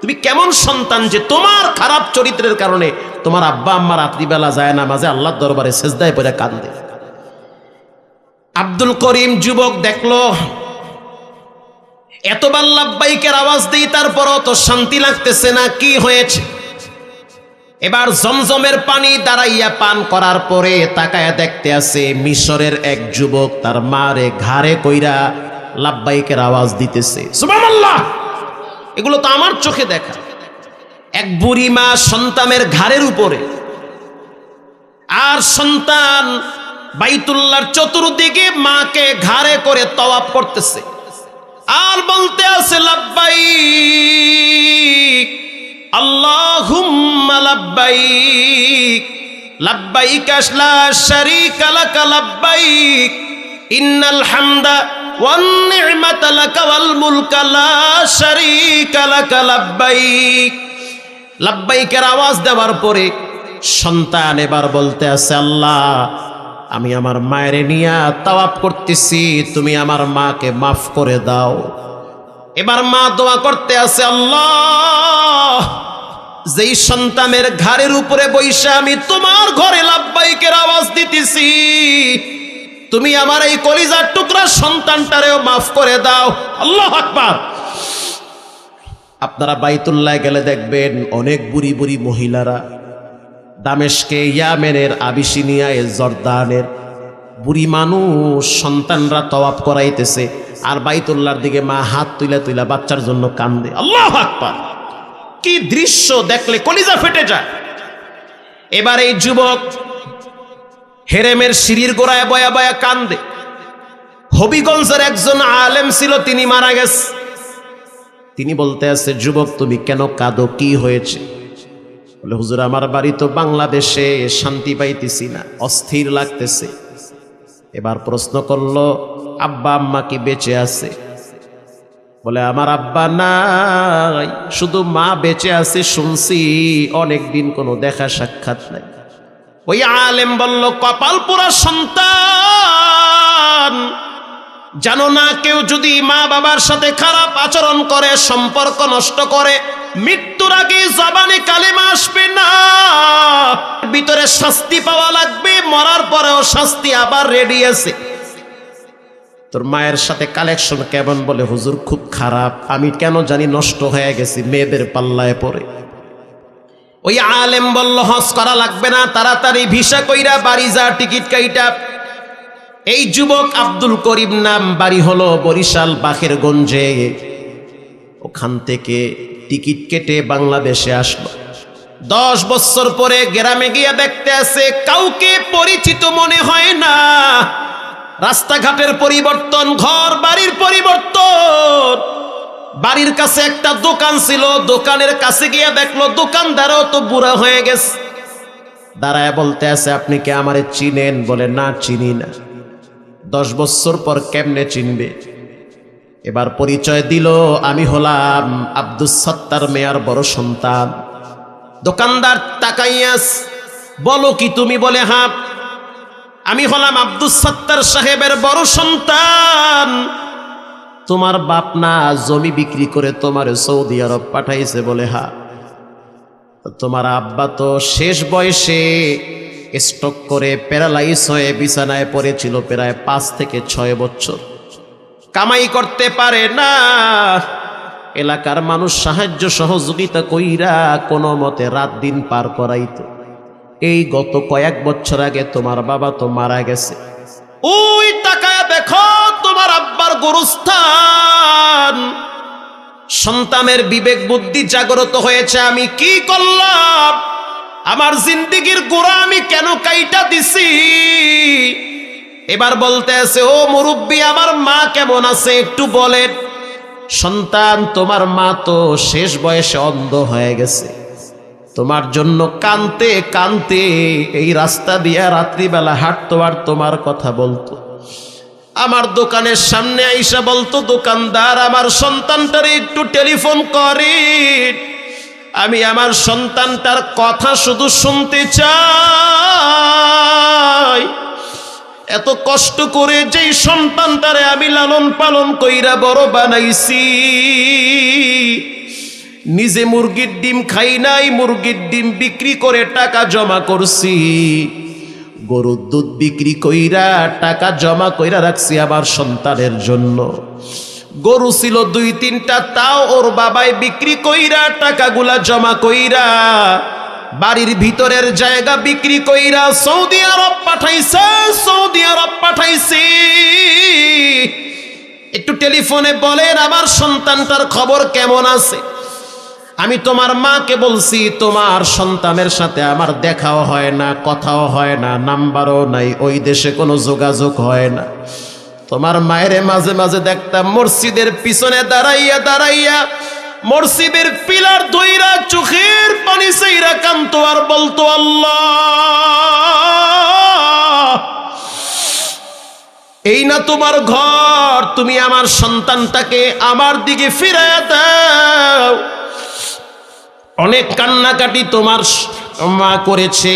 তুমি কেমন সন্তান যে তোমার খারাপ চরিত্রের কারণে তোমার আব্বা, আম্মা রাত্রিবেলা যায় না মাঝে আল্লাহর দরবারে সেজদায় পড়ে কান্দে। আব্দুল করিম যুবক দেখল এতবার লাভবাইকের আওয়াজ দিই, তারপরও তো শান্তি লাগতেছে না, কি হয়েছে? এবার জমজমের পানি দাঁড়াইয়া পান করার পরে তাকায়া দেখতে আছে মিশরের এক যুবক, তার মারে ঘাড়ে কইরা লাভবাইকের আওয়াজ দিতেছে। সুবহানাল্লাহ! এগুলো তো আমার চোখে দেখা। এক বুড়ি মা সন্তানের ঘাড়ের উপরে। আর সন্তান বাইতুল্লার চতুর্দিকে মাকে ঘাড়ে করে তওয়াব করতেছে। আর বলতে আছে, লাব্বাইক, আল্লাহুম্মা লাব্বাইক লাব্বাইক লা শারীকা লাক, লাব্বাইক, ইন্নাল হামদা নি'মাতা লাক ওয়াল মুলকা লা শারীকা লাক লাব্বাইকের আওয়াজ দেওয়ার পরে সন্তান এবার বলতে আছে, আল্লাহ, আমি আমার মায়ের নিয়া তাওয়াপ করতেছি, তুমি আমার মাকে মাফ করে দাও। এবার মা দোয়া করতে আছে, আল্লাহ, যেই সন্তানের ঘাড়ের উপরে বৈশা আমি তোমার ঘরে লাভবাইকের আওয়াজ দিতেছি তুমি আমার এই কলিজার টুকরা সন্তানটারেও মাফ করে দাও। আল্লাহ আকবার। আপনারা বাইতুল্লাহ গেলে দেখবেন অনেক বুড়ি বুড়ি মহিলারা দামেশকে ইয়ামেনের আবিসিনিয়া আবিসিনিয়ায় জর্দানের বুড়ি মানুষ সন্তানরা তওয়াব করাইতেছে আর বাইতুল্লাহর দিকে মা হাত তুইলা তুইলা বাচ্চার জন্য কান্দে। আল্লাহ আকবার। কি দৃশ্য দেখলে কলিজা ফেটে যায়। এবার এই যুবক হেরেমের সিঁড়ির গোড়ায় বয়া বয়া কান্দে। হবিগঞ্জের একজন আলেম ছিল, তিনি মারা গেছে। তিনি বলতে আছে, যুবক, তুমি কেন কাঁদো? কি হয়েছে? বলে, হুজুর, আমার বাড়ি তো বাংলাদেশে, শান্তি পাইতেছি না, অস্থির লাগতেছে। এবার প্রশ্ন করল, আব্বা, আম্মা কি বেঁচে আছে? বলে, আমার আব্বা নাই, শুধু মা বেঁচে আছে, শুনছি অনেক দিন কোনো দেখা সাক্ষাৎ নাই। ওই আলেম বলল, কপাল পোড়া সন্তান। জানো না কেউ যদি মা বাবার সাথে খারাপ আচরণ করে, সম্পর্ক নষ্ট করে, মৃত্যুর আগে জবানে কালেমা আসবে না। ভিতরে শাস্তি পাওয়া লাগবে, মরার পরেও শাস্তি আবার রেডি আছে। তোর মায়ের সাথে কালেকশন কেমন বলে? হুজুর, খুব খারাপ। আমি কেন জানি নষ্ট হয়ে গেছি, মেয়েদের পাল্লায় পড়ে। ওই আলেম বলল, হজ করা লাগবে না, তাড়াতাড়ি ভিসা কইরা বাড়ি যা, টিকিট কাইটা। এই যুবক আব্দুল করিম নাম বাড়ি হলো বরিশাল বাখের গঞ্জে ওখান থেকে টিকিট কেটে বাংলাদেশে আসলো। দশ বছর পরে গ্রামে গিয়া দেখতে আছে কাউকে পরিচিত মনে হয় না। রাস্তাঘাটের পরিবর্তন, ঘর বাড়ির পরিবর্তন। বাড়ির কাছে একটা দোকান ছিল, দোকানের কাছে গিয়ে দেখল দোকানদারও তো বুড়া হয়ে গেছে। দাঁড়ায় বলতে আছে, আপনি কি আমারে চিনেন? বলে, না, চিনি না। দশ বছর পর কেমনে চিনবে? এবার পরিচয় দিল, আমি হলাম আব্দুস সত্তার মেয়ার বড় সন্তান। দোকানদার তাকাইয়াস বলো কি তুমি? বলে হাপ আমি হলাম আব্দুস সত্তার সাহেবের বড় সন্তান। তোমার বাপ না জমি বিক্রি করে তোমার সৌদি আরব পাঠাইছে বলে, হা। তোমার আব্বা তো শেষ বয়সে স্টক করে প্যারালাইজ হয়ে বিছানায় পড়েছিল প্রায় পাঁচ থেকে ছয় বছর। কামাই করতে পারে না। এলাকার মানুষ সাহায্য সহযোগিতা কইরা কোনো মতে রাত দিন পার করাইত। এই গত কয়েক বছর আগে তোমার বাবা তো মারা গেছে। ওই টাকা দেখো। তোমার আব্বার গরুস্থান। সন্তানের বিবেক বুদ্ধি জাগ্রত হয়েছে, আমি কি করলাম? আমার জিন্দিগির গোড়া আমি কেন কাইটা দিছি? এবার বলতে আছে, ও মুরব্বী, আমার মা কেমন আছে? একটু বলেন। সন্তান, তোমার মা তো শেষ বয়সে অন্ধ হয়ে গেছে। তোমার জন্য কানতে কানতে এই রাস্তা দিয়া রাত্রিবেলা হাঁটতো আর তোমার কথা বলতো। আমার দোকানের সামনে আইসা বলতো, দোকানদার, আমার সন্তানটার একটু টেলিফোন করে আমি আমার সন্তানটার কথা শুধু শুনতে চাই। এত কষ্ট করে যেই সন্তানটারে আমি লালন পালন কইরা বড় বানাইছি। নিজে মুরগির ডিম খাই নাই, মুরগির ডিম বিক্রি করে টাকা জমা করছি। গরুর দুধ বিক্রি কইরা, টাকা জমা কইরা রাখছি আমার সন্তানের জন্য। গরু ছিল দুই, তিনটা, তাও ওর বাবাই বিক্রি কইরা, টাকাগুলা জমা কইরা বাড়ির ভিতরের জায়গা বিক্রি কইরা সৌদি আরব পাঠাইছে, সৌদি আরব পাঠাইছি। একটু টেলিফোনে বলেন, আমার সন্তানটার খবর কেমন আছে? আমি তোমার মাকে বলছি, তোমার সন্তানের সাথে আমার দেখাও হয় না, কথাও হয় না, নাম্বারও নাই, ওই দেশে কোনো যোগাযোগ হয় না। তোমার মায়ের মাঝে মাঝে দেখতাম মসজিদের পিছনে দাঁড়াইয়া দাঁড়াইয়া মসজিদের পিলার ধইরা চোখের পানি সেইরা কান্ত আর বলতো, আল্লাহ, এই না তোমার ঘর, তুমি আমার সন্তানটাকে আমার দিকে ফিরাইয়া দাও। অনেক কান্নাকাটি তোমার মা করেছে।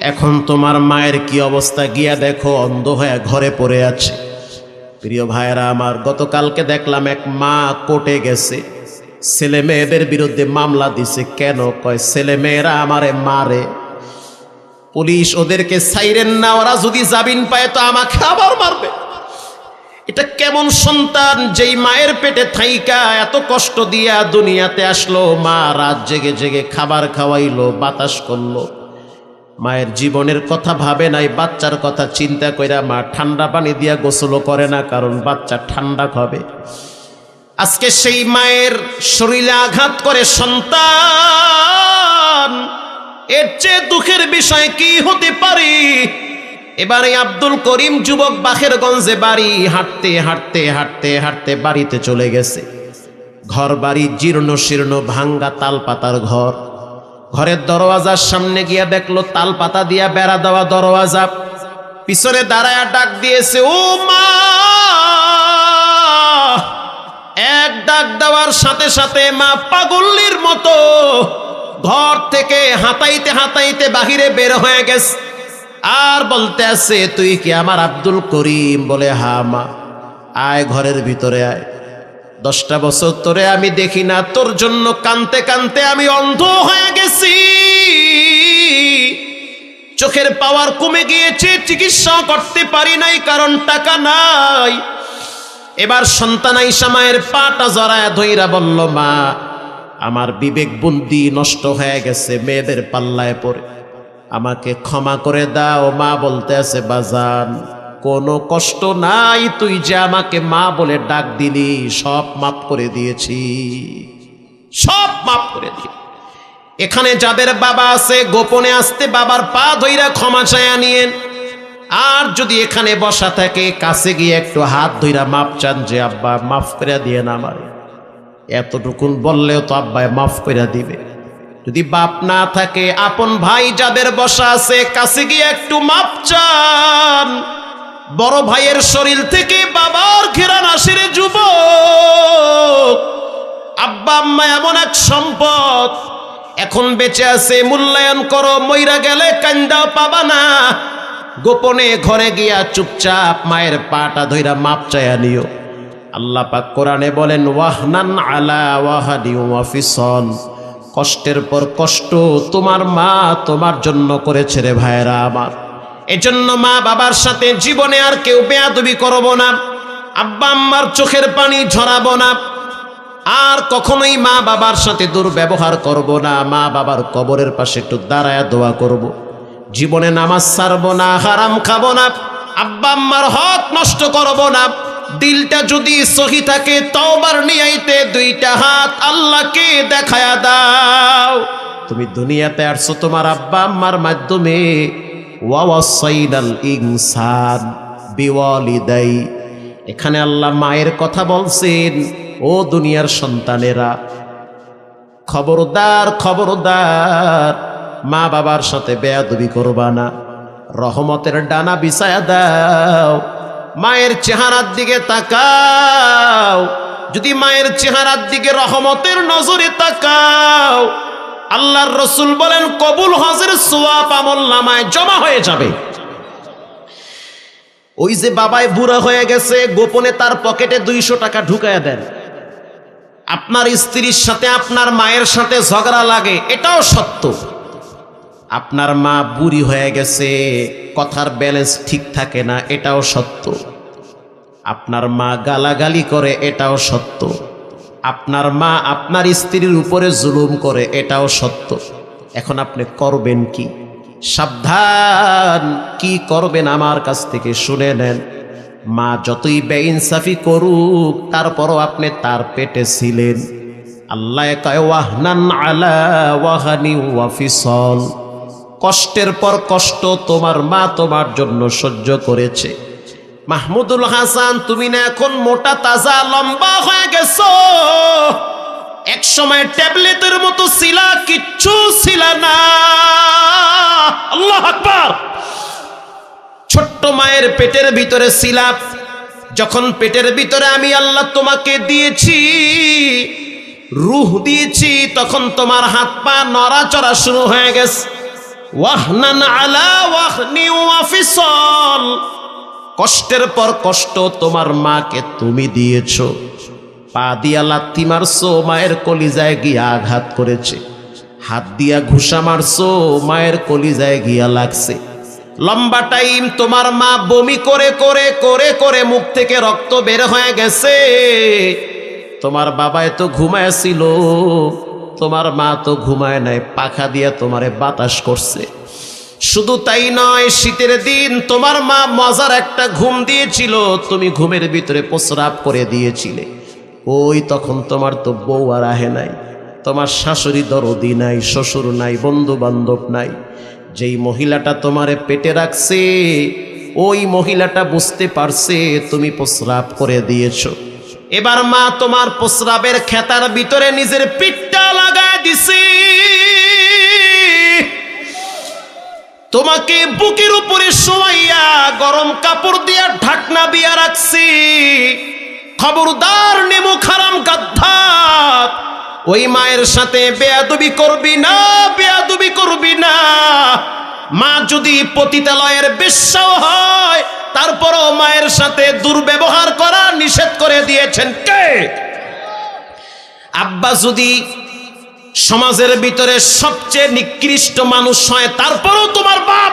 এখন তোমার মায়ের কি অবস্থা? গিয়া দেখো, অন্ধ হয়ে ঘরে পড়ে আছে। প্রিয় ভাইয়েরা আমার, গতকালকে দেখলাম এক মা কোর্টে গেছে। ছেলে মেয়েদের বিরুদ্ধে মামলা দিছে। কেন? কয়, ছেলে মেয়েরা আমারে মারে। পুলিশ ওদেরকে সাইরেন না, ওরা যদি জামিন পায় তো আমাকে আবার মারবে। এটা কেমন সন্তান? যেই মায়ের পেটে থাইকা, এত কষ্ট দিয়া দুনিয়াতে আসলো, মা রাত জেগে জেগে খাবার খাওয়াইলো, বাতাস করল। মায়ের জীবনের কথা ভাবে নাই, বাচ্চার কথা চিন্তা কইরা মা ঠান্ডা পানি দিয়া গোসলও করে না, কারণ বাচ্চা ঠান্ডা খাবে। আজকে সেই মায়ের শরীরে আঘাত করে সন্তান, এর চেয়ে দুঃখের বিষয় কি হতে পারে? এবারে আব্দুল করিম যুবক বাখেরগঞ্জে বাড়ি হাঁটতে হাঁটতে হাঁটতে হাঁটতে বাড়িতে চলে গেছে। ঘর বাড়ি জীর্ণ শীর্ণ ভাঙ্গা তাল পাতার ঘর। ঘরের দরওয়াজার সামনে গিয়া দেখল তাল পাতা দিয়া বেড়া দেওয়া দরওয়াজা। পিছনে দাঁড়ায়া ডাক দিয়েছে, ও মা! এক ডাক দেওয়ার সাথে সাথে মা পাগল্লির মতো ঘর থেকে হাতাইতে হাতাইতে বাহিরে বের হয়ে গেছে। আর বলতে আছে, তুই কি আমার আব্দুল করিম? বলে, হা, মা। আয় ঘরের ভিতরে আয়। দশটা বছর তোরে আমি দেখি না, তোর জন্য কানতে কানতে আমি অন্ধ হয়ে গেছি। চোখের পাওয়ার কমে গিয়েছে, চিকিৎসা করতে পারি নাই, কারণ টাকা নাই। এবার সন্তান আইসা মায়ের পাটা জড়ায় ধৈরা বলল, মা, আমার বিবেক বুদ্ধি নষ্ট হয়ে গেছে মেয়েদের পাল্লায় পড়ে। আমাকে ক্ষমা করে দাও, মা বলতে আছে, বাজান, কোনো কষ্ট নাই তুই যে আমাকে মা বলে ডাক দিলি, সব মাফ করে দিয়েছি। সব মাফ করে দিই এখানে যাদের বাবা আছে, গোপনে আসতে বাবার পা ধইরা ক্ষমা চায়া নিয়েন। আর যদি এখানে বসা থাকে, কাছে গিয়ে একটু হাত ধইরা মাপ চান যে, আব্বা, মাফ করে দিয়ে না আমার। এতটুকুন বললেও তো আব্বায় মাফ করে দিবে। যদি বাপ না থাকে, আপন ভাই যাদের বসা আছে, কাছে গিয়ে একটু মাপ চান। বড় ভাইয়ের শরীর থেকে বাবার ঘেরান আসিরে যুবক। আব্বা, আম্মা এমন এক সম্পদ। এখন বেঁচে আছে, মূল্যায়ন করো, মইরা গেলে কান্দা পাবা না। গোপনে ঘরে গিয়া চুপচাপ মায়ের পাটা ধইরা মাপ চায়া নিও। আল্লাহ পাক কোরআনে বলেন, ওয়াহনান আলা ওয়াহাদি ওয়াফিসন কষ্টের পর কষ্ট তোমার মা তোমার জন্য করেছে রে ভাইরা আমার এজন্য মা বাবার সাথে জীবনে আর কেউ বেয়াদবি করব না, আব্বা আম্মার চোখের পানি ঝরাবো না, আর কখনোই মা বাবার সাথে দুর্ব্যবহার করব না, মা বাবার কবরের পাশে একটু দাঁড়ায় দোয়া করব। জীবনে নামাজ সারবো না, হারাম খাব না, আব্বা আম্মার হক নষ্ট করব না দিলটা যদি সহি থাকে, তওবার নিয়াইতে দুইটা হাত আল্লাহকে দেখায়া দাও। তুমি দুনিয়াতে আসছো তোমার আব্বা আম্মার মাধ্যমে। এখানে আল্লাহ মায়ের কথা বলছেন, ও দুনিয়ার সন্তানেরা, খবরদার খবরদার, মা বাবার সাথে বেয়াদবি করবা না। রহমতের ডানা বিছায়া দাও। মায়ের চেহারার দিকে তাকাও। যদি মায়ের চেহারার দিকে রহমতের নজরে তাকাও, আল্লাহর রসুল বলেন, কবুল হজের সোয়াব আমল নামায় জমা হয়ে যাবে। ওই যে বাবায় বুড়া হয়ে গেছে, গোপনে তার পকেটে দুইশো টাকা ঢুকায়া দেন। আপনার স্ত্রীর সাথে আপনার মায়ের সাথে ঝগড়া লাগে, এটাও সত্য। আপনার মা বুড়ি হয়ে গেছে, কথার ব্যালেন্স ঠিক থাকে না, এটাও সত্য। আপনার মা গালাগালি করে, এটাও সত্য। আপনার মা আপনার স্ত্রীর উপরে জুলুম করে, এটাও সত্য। এখন আপনি করবেন কি? সাবধান, কি করবেন আমার কাছ থেকে শুনে নেন। মা যতই বেইনসাফি করুক, তারপরও আপনি তার পেটে ছিলেন। আল্লাহ আলা ওয়াহানি ওয়াফিসল। কষ্টের পর কষ্ট তোমার মা তোমার জন্য সহ্য করেছে। মাহমুদুল হাসান, তুমি না এখন মোটা, তাজা, লম্বা হয়ে গেছ। এক সময় ট্যাবলেটের মতো ছিলা কিচ্ছু ছিল না। আল্লাহ ছোট্ট মায়ের পেটের ভিতরে ছিলাম যখন পেটের ভিতরে আমি আল্লাহ তোমাকে দিয়েছি, রুহ দিয়েছি, তখন তোমার হাত পা নড়াচড়া শুরু হয়ে গেছে। ওয়াহনান আলা ওয়াহনি ওয়াফিসল কষ্টের পর কষ্ট তোমার মাকে তুমি দিয়েছ। পা দিয়া লাত্তি মারছো, মায়ের কলিজায় গিয়া আঘাত করেছে। হাত দিয়া ঘুষা মারছো, মায়ের কলিজায় গিয়া লাগছে। লম্বা টাইম তোমার মা বমি করে করে করে করে মুখ থেকে রক্ত বের হয়ে গেছে। তোমার বাবায় তো ঘুমায়ছিল তোমার মা তো ঘুমায় নাই, পাখা দিয়া তোমারে বাতাস করছে। শুধু তাই নয়, শীতের দিন তোমার মা মজার একটা ঘুম দিয়েছিল, তুমি ঘুমের ভিতরে প্রস্রাব করে দিয়েছিলে। ওই তখন তোমার তো বউ আর আহে নাই, তোমার শাশুড়ি দরদি নাই, শ্বশুর নাই বন্ধু বান্ধব নাই। যেই মহিলাটা তোমারে পেটে রাখছে, ওই মহিলাটা বুঝতে পারছে তুমি প্রস্রাব করে দিয়েছ। এবার মা তোমার প্রস্রাবের খেতার ভিতরে নিজের পিঠটা তোমাকে বুকের উপরে শোয়াইয়া গরম কাপড় দিয়া ঢাকনা দিয়া রাখছি। খবরদার নেমু খারাম গাদ্ধার। ওই মায়ের সাথে বেয়াদবি করবি না, বেয়াদবি করবি না। মা যদি পতিতালয়ের বিশ্বাও হয়, তারপরও মায়ের সাথে দুর্ব্যবহার করা নিষেধ করে দিয়েছেন কে? আব্বা যদি সমাজের ভিতরে সবচেয়ে নিকৃষ্ট মানুষ হয়, তারপরও তোমার বাপ।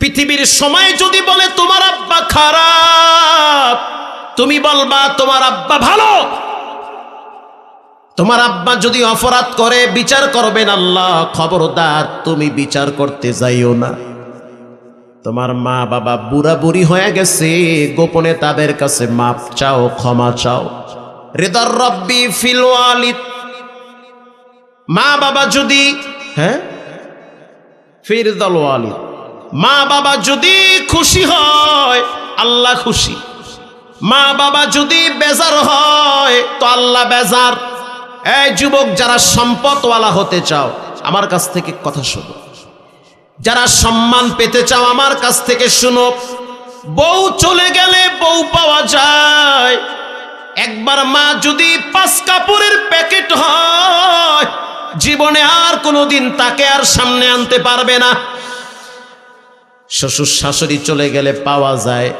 পৃথিবীর সময় যদি বলে, তোমার আব্বা খারাপ তুমি বলবা, তোমার আব্বা ভালো তোমার আব্বা যদি অপরাধ করে, বিচার করবেন আল্লাহ, খবরদার, তুমি বিচার করতে যাইও না তোমার মা বাবা বুড়া বুড়ি হয়ে গেছে, গোপনে তাদের কাছে মাপ চাও, ক্ষমা চাও। হৃদর রব্বি ফিল ওয়ালিদ মা বাবা যদি হ্যাঁ? ফিরদল ওয়ালিদ মা বাবা যদি খুশি হয়, আল্লাহ খুশি। মা বাবা যদি বেজার হয়, তো আল্লাহ বেজার। এই যুবক, যারা সম্পদওয়ালা হতে চাও, আমার কাছ থেকে কথা শোনো। যারা সম্মান পেতে চাও, আমার কাছ থেকে শুনো। বউ চলে গেলে বউ পাওয়া যায়। একবার মা যদি পাঁচ কাপড়ের প্যাকেট হয় জীবনে আর কোনোদিন তাকে আর সামনে আনতে পারবে না। শ্বশুর শাশুড়ি চলে গেলে পাওয়া যায়,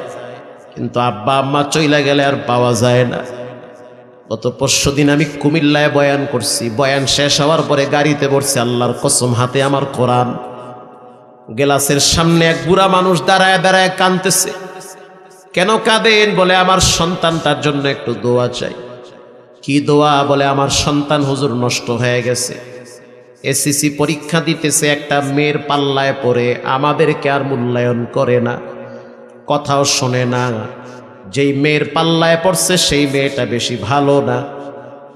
কিন্তু আব্বা আম্মা চইলা গেলে আর পাওয়া যায় না। গত পরশু দিন আমি কুমিল্লায় বয়ান করছি। বয়ান শেষ হওয়ার পরে গাড়িতে বসছি, আল্লাহর কসম, হাতে আমার কোরআন। গেলাসের সামনে এক বুড়া মানুষ দাঁড়ায় দাঁড়ায় কানতেছে কেন কাঁদেন বলে আমার সন্তানটার জন্য একটু দোয়া চাই। কি দোয়া বলে আমার সন্তান হুজুর নষ্ট হয়ে গেছে? এসিসি পরীক্ষা দিতেছে, একটা মেয়ের পাল্লায় পড়ে, আমাদেরকে আর মূল্যায়ন করে না। কথাও শোনে না। যেই মেয়ের পাল্লায় পড়ছে, সেই মেয়েটা বেশি ভালো না।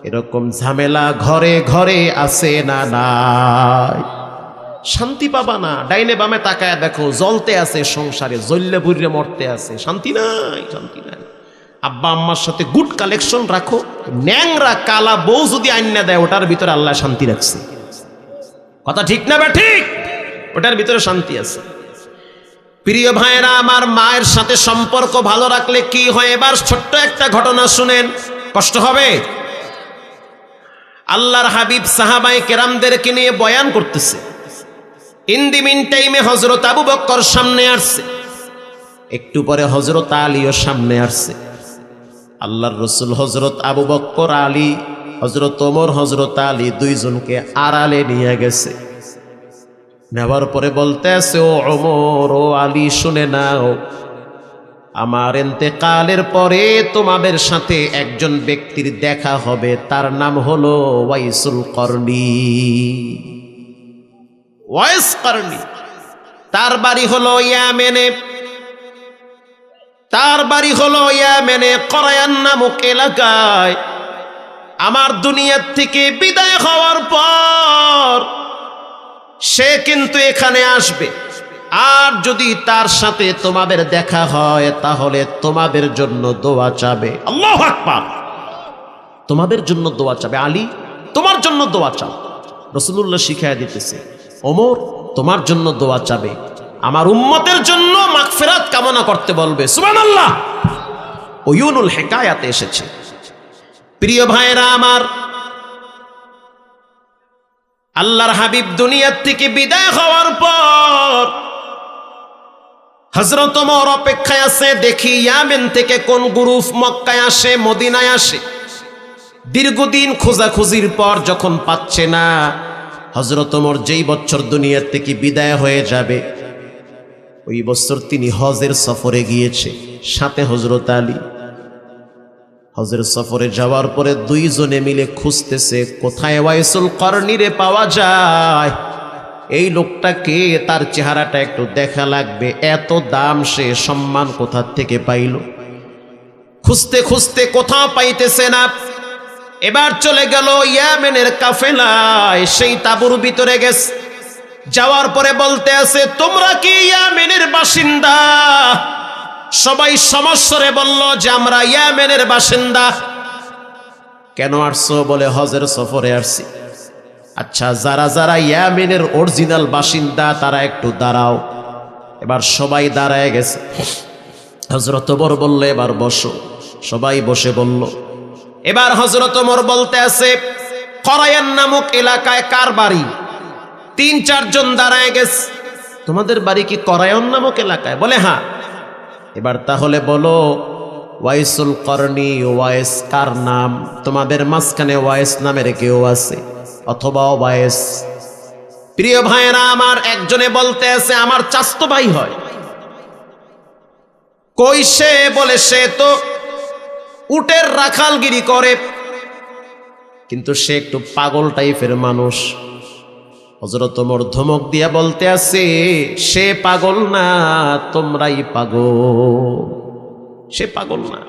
এরকম ঝামেলা ঘরে ঘরে আছে না নাই। শান্তি পাবা না। ডাইনে বামে তাকায় দেখো, জ্বলতে আছে সংসারে, জ্বললে বুড়লে মরতে আছে। শান্তি নাই শান্তি নাই। আব্বা আম্মার সাথে গুড কালেকশন রাখো, ন্যাংরা কালা বউ যদি আইনা দেয়, ওটার ভিতরে আল্লাহ শান্তি রাখছে। কথা ঠিক না বা ঠিক? ওটার ভিতরে শান্তি আছে। প্রিয় ভাইয়েরা, আমার মায়ের সাথে সম্পর্ক ভালো রাখলে কি হয়? এবার ছোট্ট একটা ঘটনা শুনেন। কষ্ট হবে? আল্লাহর হাবিব সাহাবাই কেরামদেরকে নিয়ে বয়ান করতেছে। ইন দি মিন টাইমে হজরত আবু বক্কর সামনে আসছে। একটু পরে হজরত আলীও সামনে আসছে। আল্লাহর রসুল হজরত আবু বক্কর আলী হজরত ওমর হজরত আলী দুইজনকে আড়ালে নিয়ে গেছে। নেওয়ার পরে বলতে আছে ও অমর ও আলী, শুনে নাও, আমার এতেকালের পরে তোমাদের সাথে একজন ব্যক্তির দেখা হবে, তার নাম হলো ওয়াইসুল করনি ওয়াইস করনি তার বাড়ি হলো ইয়ামেনে। তার বাড়ি হলো ইয়ামেনে করায়ান নামক এলাকায়। আমার দুনিয়ার থেকে বিদায় হওয়ার পর সে কিন্তু এখানে আসবে। আর যদি তার সাথে তোমাদের দেখা হয় তাহলে তোমাদের জন্য দোয়া চাবে। আল্লাহ আকবার। তোমাদের জন্য দোয়া চাবে। আলী তোমার জন্য দোয়া চাও। রসুল্লাহ শিখাই দিতেছে ওমর তোমার জন্য দোয়া চাবে। আমার উম্মতের জন্য মাগফিরাত কামনা করতে বলবে। সুবহানাল্লাহ। ওয়ুনুল হেকায়াতে এসেছে। প্রিয় ভাইরা আমার, আল্লাহর হাবিব দুনিয়ার থেকে বিদায় হওয়ার পর হজরত ওমর অপেক্ষায় আছে, দেখি ইয়ামেন থেকে কোন গ্রুপ মক্কায় আসে, মদিনায় আসে। দীর্ঘদিন খোঁজাখুঁজির পর যখন পাচ্ছে না হজরত ওমর যেই বছর দুনিয়ার থেকে বিদায় হয়ে যাবে ওই বছর তিনি হজের সফরে গিয়েছে। সাথে হজরত আলী। হজের সফরে যাওয়ার পরে দুইজনে মিলে খুঁজতেছে, কোথায় ওয়াইসুল করনিরে পাওয়া যায়? এই লোকটাকে তার চেহারাটা একটু দেখা লাগবে, এত দাম সে সম্মান কোথার থেকে পাইল? খুঁজতে খুঁজতে কোথাও পাইতেছে না। এবার চলে গেল ইয়ামেনের কাফেলায়, সেই তাবুর ভিতরে গেছে। যাওয়ার পরে বলতে আছে, তোমরা কি ইয়ামেনের বাসিন্দা? সবাই সমস্বরে বলল যে, আমরা ইয়ামেনের বাসিন্দা। কেন আসছো? বলে, হজের সফরে আসছি। আচ্ছা যারা যারা ইয়ামেনের অরিজিনাল বাসিন্দা, তারা একটু দাঁড়াও। এবার সবাই দাঁড়ায় গেছে। হজরত বর বললে, এবার বসো। সবাই বসে বলল। এবার হজরত মোর বলতে আছে করায়ান নামক এলাকায় কার বাড়ি? তিন চারজন দাঁড়ায় গেছে। তোমাদের বাড়ি কি করায়ন নামক এলাকায়? বলে হ্যাঁ। এবার তাহলে বলো, ওয়াইসুল করনি ওয়াইস কার নাম? তোমাদের মাঝখানে ওয়াইস নামের কেউ আছে, অথবা ওয়াইস। প্রিয় ভাইয়েরা, আমার একজনে বলতে আছে, আমার চাস্তো ভাই হয়। কই সে? বলে, সে তো উটের রাখালগিরি করে। কিন্তু সে একটু পাগল টাইপের মানুষ। হজরত মোর ধমক দিয়া বলতে আছে, সে পাগল না, তোমরাই পাগল। সে পাগল না।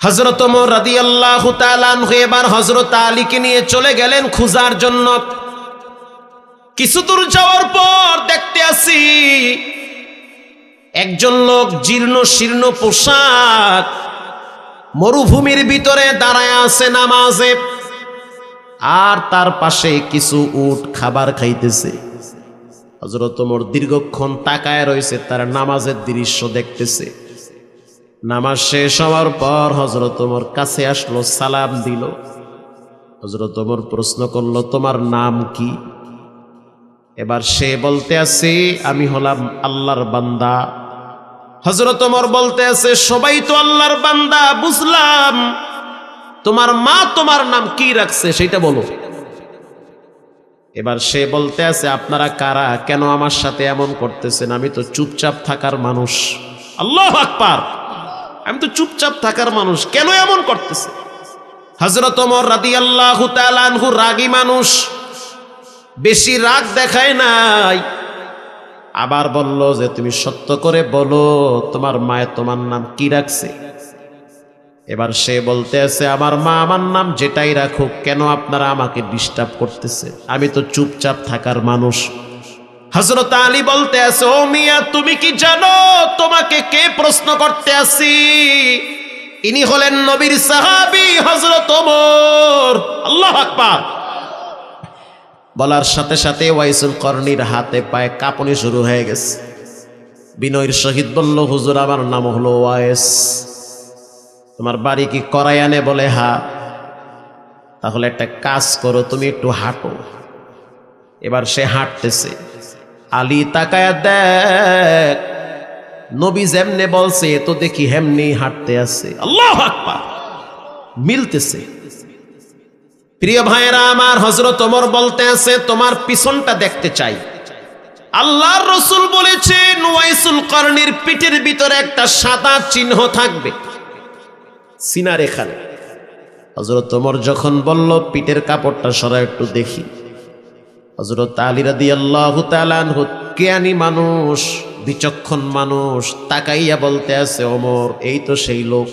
হজরত মোর রাদি আল্লাহ এবার হজরত আলীকে নিয়ে চলে গেলেন খুঁজার জন্য। কিছু দূর যাওয়ার পর দেখতে আসি একজন লোক জীর্ণ শীর্ণ পোশাক, মরুভূমির ভিতরে দাঁড়ায় আছে নামাজে। আর তার পাশে কিছু উট খাবার খাইতেছে। হজরত মোর দীর্ঘক্ষণ তাকায় রয়েছে, তার নামাজের দৃশ্য দেখতেছে। নামাজ শেষ হওয়ার পর হজরত মোর কাছে আসলো, সালাম দিল। হজরত মোর প্রশ্ন করল, তোমার নাম কি? এবার সে বলতে আছে, আমি হলাম আল্লাহর বান্দা। হজরত বলতে আছে, সবাই তো আল্লাহর বান্দা, বুঝলাম। তোমার মা তোমার নাম কি রাখছে সেটা বলো। এবার সে বলতে আছে, আপনারা কারা? কেন আমার সাথে এমন করতেছেন? আমি তো চুপচাপ থাকার মানুষ। আল্লাহ আকবার! আমি তো চুপচাপ থাকার মানুষ। কেন এমন করতেছে? হজরত ওমর রাদি আল্লাহ তালানহু রাগী মানুষ। বেশি রাগ দেখায় নাই। আবার বলল যে, তুমি সত্য করে বলো, তোমার মায়ের তোমার নাম কি রাখছে? এবার সে বলতে আছে আমার মা আমার নাম যেটাই রাখুক, কেন আপনারা আমাকে ডিস্টার্ব করতেছে? আমি তো চুপচাপ থাকার মানুষ। হজরত আলী বলতে আছে ও মিয়া, তুমি কি জানো তোমাকে কে প্রশ্ন করতে আসি? ইনি হলেন নবীর সাহাবি হজরত ওমর। আল্লাহ আকবার। বলার সাথে সাথে ওয়াইসুল করনির হাতে পায়ে কাঁপুনি শুরু হয়ে গেছে। বিনয়ের শহীদ বলল, হুজুর, আমার নাম হলো ওয়াইস। তোমার বাড়ি কি করায়ানে বলে, হা, তাহলে একটা কাজ করো, তুমি একটু হাঁটো। এবার সে হাঁটতেছে। আলী তাকায়া দেখ, নবী যেমনে বলছে তো দেখি হেমনি হাঁটতে আছে। আল্লাহ মিলতেছে। প্রিয় ভাইয়েরা, আমার হজরত ওমর বলতে আছে, তোমার পিছনটা দেখতে চাই। আল্লাহর রসুল বলেছেন, ওয়াইসুল কর্ণীর পিঠের ভিতরে একটা সাদা চিহ্ন থাকবে। সিনার এখানে। হজরত ওমর যখন বলল, পিঠের কাপড়টা সরা একটু দেখি। হজরত আলী রাদি আল্লাহ কেয়ানি মানুষ, বিচক্ষণ মানুষ, তাকাইয়া বলতে আছে, ওমর, এই তো সেই লোক।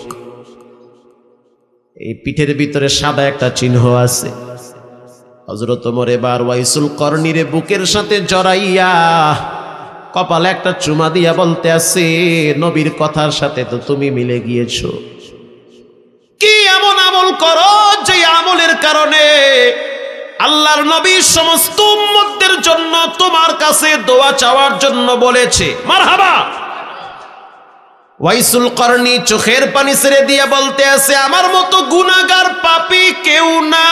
এই পিঠের ভিতরে সাদা একটা চিহ্ন আছে। হজরত ওমর এবার ওয়াইসুল কর্ণীরে বুকের সাথে জড়াইয়া কপালে একটা চুমা দিয়া বলতে আছে, নবীর কথার সাথে তো তুমি মিলে গিয়েছো। কি এমন আমল করো যে আমলের কারণে আল্লাহর নবী সমস্ত উম্মতদের জন্য তোমার কাছে দোয়া চাওয়ার জন্য বলেছে। মারহাবা! ওয়াইসুল করনি চোখের পানি ছেড়ে দিয়ে বলতে আছে, আমার মতো গুনাগার পাপি কেউ না।